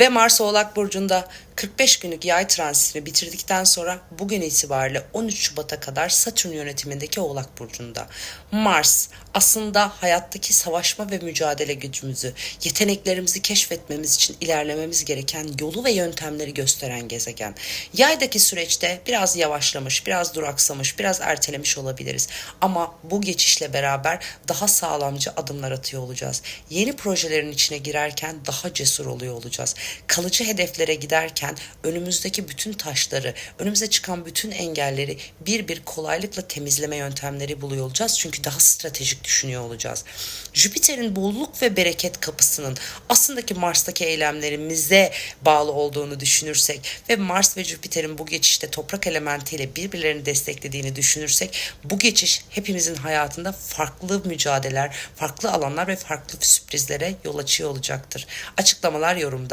Ve Mars Oğlak Burcu'nda 45 günlük yay transitini bitirdikten sonra bugün itibariyle 13 Şubat'a kadar Satürn yönetimindeki Oğlak Burcu'nda. Mars aslında hayattaki savaşma ve mücadele gücümüzü, yeteneklerimizi keşfetmemiz için ilerlememiz gereken yolu ve yöntemleri gösteren gezegen. Yaydaki süreçte biraz yavaşlamış, biraz duraksamış, biraz ertelemiş olabiliriz. Ama bu geçişle beraber daha sağlamcı adımlar atıyor olacağız. Yeni projelerin içine girerken daha cesur oluyor olacağız. Kalıcı hedeflere giderken önümüzdeki bütün taşları, önümüze çıkan bütün engelleri bir bir kolaylıkla temizleme yöntemleri buluyor olacağız. Çünkü daha stratejik düşünüyor olacağız. Jüpiter'in bolluk ve bereket kapısının aslındaki Mars'taki eylemlerimize bağlı olduğunu düşünürsek ve Mars ve Jüpiter'in bu geçişte toprak elementiyle birbirlerini desteklediğini düşünürsek bu geçiş hepimizin hayatında farklı mücadeleler, farklı alanlar ve farklı sürprizlere yol açıyor olacaktır. Açıklamalar yorumda.